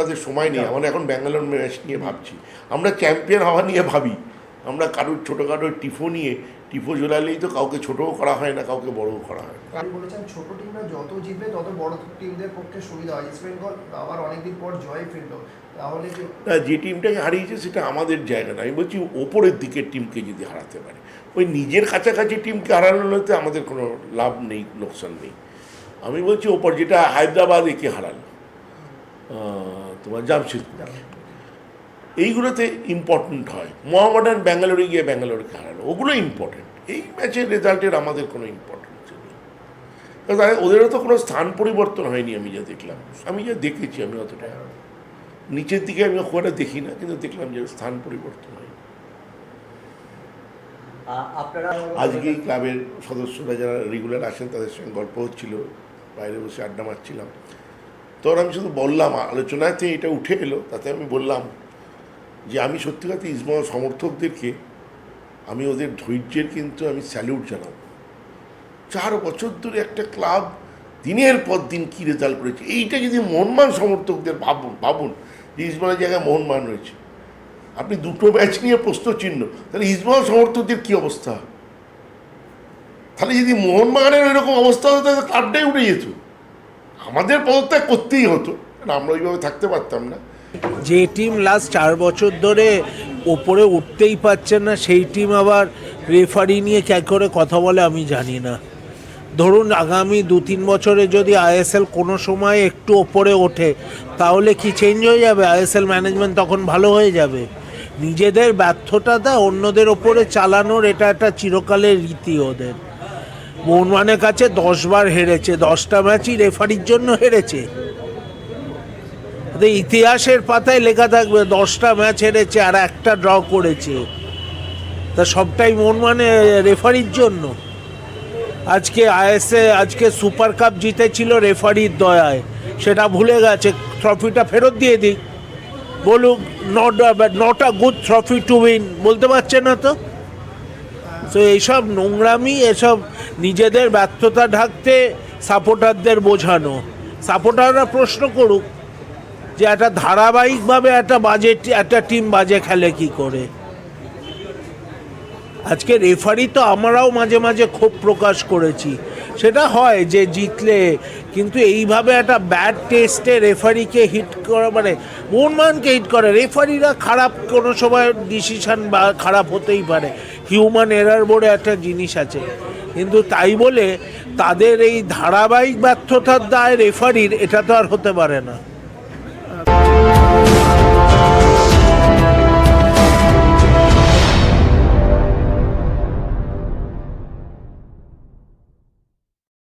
আপনাদের সময় নেই আমরা এখন ব্যাঙ্গালোর ম্যাচ নিয়ে ভাবছি। আমরা চ্যাম্পিয়ন হওয়া নিয়ে ভাবি। আমরা কারোর ছোটোখাটো টিফো নিয়ে টিফো জ্বলালেই তো কাউকে ছোটও করা হয় না কাউকে বড়ও করা হয় না। আপনি বলেছেন ছোট টিমরা যত জিতবে তত বড় টিমদের পক্ষে সুবিধা হয়। ইস্ট বেঙ্গল আবার অনেকদিন পর জয় ফিরলো। তাহলে যে টিমটাকে হারিয়েছে সেটা আমাদের জায়গা না। আমি বলছি ওপরের দিকের টিমকে যদি হারাতে পারে। ওই নিজের কাছাকাছি টিমকে হারানোতে আমাদের কোনো লাভ নেই লোকসান নেই। আমি বলছি ওপর যেটা হায়দ্রাবাদ একে হারালো। তোমার জামশেদপুর এইগুলোতে ইম্পর্টেন্ট হয়। মোহামেডান ব্যাঙ্গালোরে গিয়ে ব্যাঙ্গালোরকে হারালো ওগুলো ইম্পর্টেন্ট এই ম্যাচের রেজাল্টের আমাদের কোনো ইম্পর্টেন্স নেই। কারণ তাদের- ওদেরও তো কোনো স্থান পরিবর্তন হয়নি আমি যা দেখলাম। আমি যা দেখেছি আমি অতটা নিচের দিকে আমি খুব একটা দেখি না কিন্তু দেখলাম যে স্থান পরিবর্তন হয় আ- আপনারা আজকেই ক্লাবের সদস্যরা যারা রেগুলার আসেন তাদের সঙ্গে গল্প হচ্ছিল। বাইরে বসে আড্ডা মারছিলাম। তখন আমি শুধু বললাম আলোচনাতে এটা উঠে এলো, তাতে আমি বললাম যে আমি সত্যি কথা ইসমা সমর্থকদেরকে, আমি ওদের ধৈর্যের কিন্তু আমি স্যালিউট জানাব। চার বছর ধরে একটা ক্লাব দিনের পর দিন কী রেজাল্ট করেছে? এইটা যদি মোহনমান সমর্থকদের ভাবুন ভাবুন যে ইসমানের জায়গায় মোহনমান রয়েছে। আপনি দুটো ম্যাচ নিয়ে প্রশ্ন চিহ্ন, তাহলে ইসমাল সমর্থকদের কী অবস্থা? তাহলে যদি মোহনবাগানের এরকম অবস্থা হতো, তাহলে ক্লাবটাই উঠে যেত। আমাদের পদত্যাগ করতেই হতো। আমরা ওইভাবে থাকতে পারতাম না। যে টিম লাস্ট চার বছর ধরে ওপরে উঠতেই পারছে না, সেই টিম আবার রেফারি নিয়ে ক্যা করে কথা বলে আমি জানি না। ধরুন, আগামী দু তিন বছরে যদি আইএসএল কোনো সময় একটু ওপরে ওঠে, তাহলে কি চেঞ্জ হয়ে যাবে? আইএসএল ম্যানেজমেন্ট তখন ভালো হয়ে যাবে। নিজেদের ব্যর্থতাটা অন্যদের ওপরে চালানোর এটা একটা চিরকালের রীতি ওদের। মোহনবানের কাছে দশবার হেরেছে, দশটা ম্যাচই রেফারির জন্য হেরেছে। ইতিহাসের পাতায় লেখা থাকবে, দশটা ম্যাচ হেরেছে আর একটা ড্র করেছে। তা সবটাই মন মানে রেফারির জন্য। আজকে আইএসএ, আজকে সুপার কাপ জিতেছিল রেফারির দয়ায়। সেটা ভুলে গেছে, ট্রফিটা ফেরত দিয়ে দিক বলুক, not not a good trophy to win, বলতে পারছে না তো? তো এইসব নোংরামি, এসব নিজেদের ব্যর্থতা ঢাকতে সাপোর্টারদের বোঝানো। সাপোর্টাররা প্রশ্ন করুক যে একটা ধারাবাহিকভাবে একটা বাজে একটা টিম বাজে খেলে কি করে? আজকে রেফারি তো আমরাও মাঝে মাঝে ক্ষোভ প্রকাশ করেছি। সেটা হয় যে জিতলে কিন্তু এইভাবে একটা ব্যাড টেস্টে রেফারিকে হিট করা মানে মোহনমানকে হিট করে। রেফারিরা খারাপ কোনো সময় ডিসিশন বা খারাপ হতেই পারে। হিউম্যান এরার বলে একটা জিনিস আছে। কিন্তু তাই বলে তাদের এই ধারাবাহিক ব্যর্থতার দায় রেফারির এটা তো আর হতে পারে না।